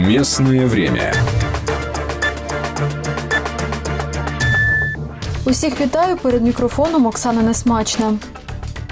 Местное время. Усіх вітаю перед мікрофоном Оксана Несмачна.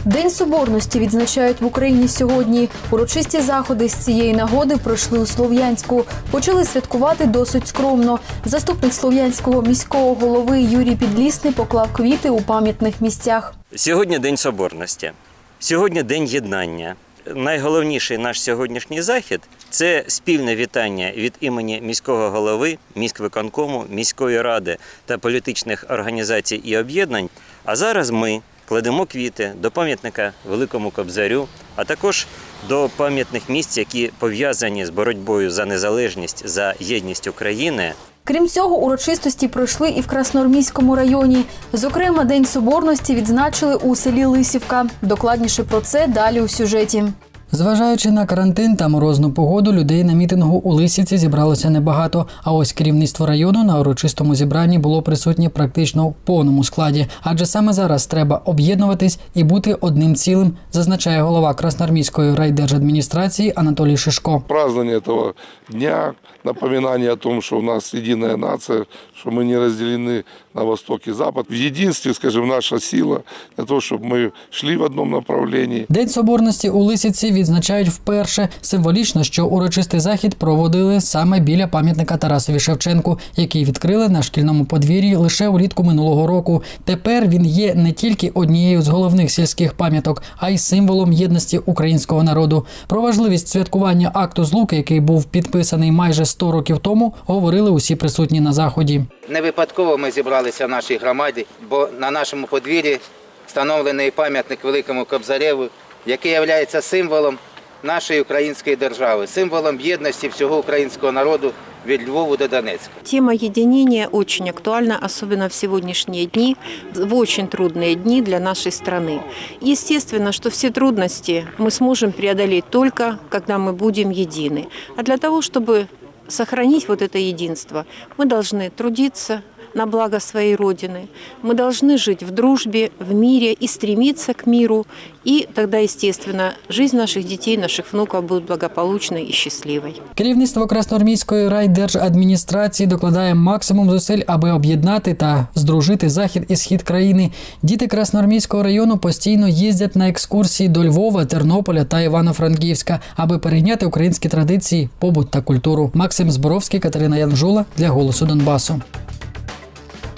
День соборності відзначають в Україні сьогодні. Урочисті заходи з цієї нагоди пройшли у Слов'янську. Почали святкувати досить скромно. Заступник слов'янського міського голови Юрій Підлісний поклав квіти у пам'ятних місцях. Сьогодні День Соборності, сьогодні День єднання. Найголовніший наш сьогоднішній захід це спільне вітання від імені міського голови, міськвиконкому, міської ради та політичних організацій і об'єднань. А зараз ми кладемо квіти до пам'ятника Великому Кобзарю, а також до пам'ятних місць, які пов'язані з боротьбою за незалежність, за єдність України. Крім цього, урочистості пройшли і в Краснормійському районі. Зокрема, День Соборності відзначили у селі Лисівка. Докладніше про це далі у сюжеті. Зважаючи на карантин та морозну погоду, людей на мітингу у Лисівці зібралося небагато. А ось керівництво району на урочистому зібранні було присутнє практично в повному складі. Адже саме зараз треба об'єднуватись і бути одним цілим, зазначає голова Красноармійської райдержадміністрації Анатолій Шишко. празднование этого дня, напоминание о том, что у нас единая нация, что мы не разделены на восток и запад. В единстве, скажем, наша сила для того, чтобы мы шли в одном направлении. День соборності у Лисівці відзначають вперше. Символічно, що урочистий захід проводили саме біля пам'ятника Тарасові Шевченку, який відкрили на шкільному подвір'ї лише улітку минулого року. Тепер він є не тільки однією з головних сільських пам'яток, а й символом єдності українського народу. Про важливість святкування акту злуки, який був підписаний майже 100 років тому, говорили усі присутні на заході. Не випадково ми зібралися в нашій громаді, бо на нашому подвір'ї встановлений пам'ятник Великому Кобзареву, який є символом нашої української держави, символом єдності всього українського народу від Львову до Донецька. Тема единения очень актуальна, особенно в сегодняшние дни, в очень трудные дни для нашей страны. Естественно, что все трудности мы сможем преодолеть только, когда мы будем едины. А для того, чтобы сохранить вот это единство, мы должны трудиться на благо своей Родины. Мы должны жить в дружбе, в мире и стремиться к миру. И тогда, естественно, жизнь наших детей, наших внуков будет благополучной и счастливой. Керівництво Красноармійської райдержадміністрації докладає максимум зусиль, аби об'єднати та здружити захід і схід країни. Діти Красноармійського району постійно їздять на екскурсії до Львова, Тернополя та Івано-Франківська, аби перейняти українські традиції, побут та культуру. Максим Зборовський, Катерина Янжула для голосу Донбасу.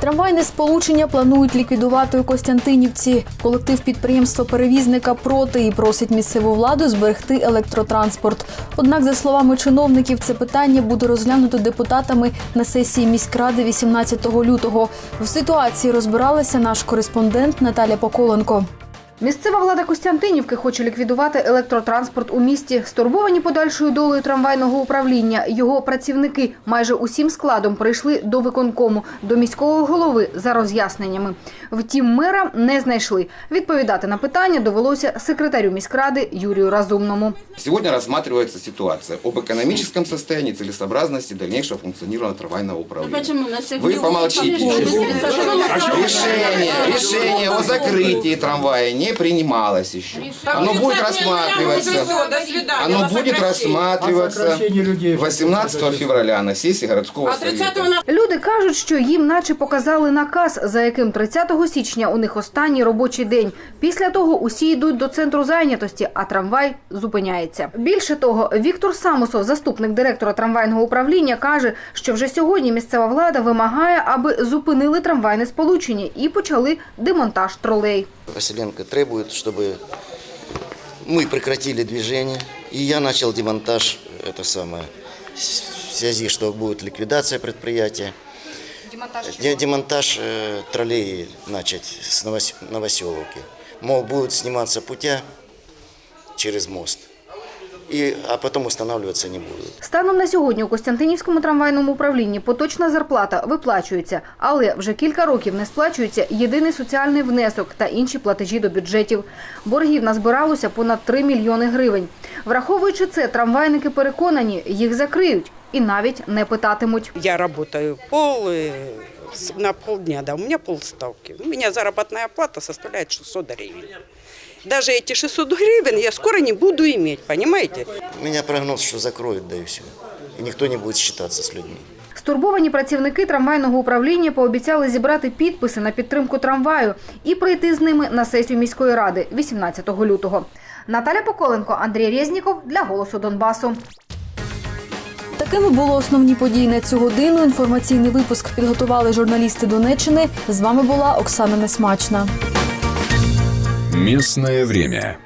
Трамвайне сполучення планують ліквідувати у Костянтинівці. Колектив підприємства перевізника проти і просить місцеву владу зберегти електротранспорт. Однак, за словами чиновників, це питання буде розглянуто депутатами на сесії міськради 18 лютого. В ситуації розбиралася наш кореспондент Наталя Поколенко. Місцева влада Костянтинівки хоче ліквідувати електротранспорт у місті. Стурбовані подальшою долею трамвайного управління. Його працівники майже усім складом прийшли до виконкому, до міського голови за роз'ясненнями. Втім, мера не знайшли. Відповідати на питання довелося секретарю міськради Юрію Разумному. Сегодня рассматривается ситуация об экономическом состоянии целесообразности дальнейшего функционирования трамвайного управления. Вы помолчите. Решение, решение о закрытии трамвая не принималось еще. Оно будет рассматриваться. Оно будет рассматриваться 18 февраля на сессии городского совета. Люди кажуть, що їм наче показали наказ, за яким 30 січня у них останній робочий день. Після того усі йдуть до центру зайнятості, а трамвай зупиняється. Більше того, Віктор Самусов, заступник директора трамвайного управління, каже, що вже сьогодні місцева влада вимагає, аби зупинили трамвайне сполучення і почали демонтаж тролей. Василенко требует, чтобы мы прекратили движение, и я начал демонтаж, это самое, в связи, что будет ликвидация предприятия. Демонтаж Демонтаж э, троллей начать с Новос- Новоселовки. Мол, будут сниматься путя через мост, и, а потом устанавливаться не будут. Станом на сьогодні у Костянтинівському трамвайному управлінні поточна зарплата виплачується, але вже кілька років не сплачується єдиний соціальний внесок та інші платежі до бюджетів. Боргів назбиралося понад 3 мільйони гривень. Враховуючи це, трамвайники переконані, їх закриють і навіть не питатимуть. Я работаю пол, э, на полдня, да, у меня полставки. У меня заработная плата составляет 600 гривен. Даже эти 600 гривен я скоро не буду иметь, понимаете? У меня прогноз, что закроют, да и все. и никто не будет считаться с людьми. Стурбовані працівники трамвайного управління пообіцяли зібрати підписи на підтримку трамваю і прийти з ними на сесію міської ради 18 лютого. Наталя Поколенко, Андрій Резніков для Голосу Донбасу. Такими були основні події на цю годину. Інформаційний випуск підготували журналісти Донеччини. З вами була Оксана Несмачна. Местное время.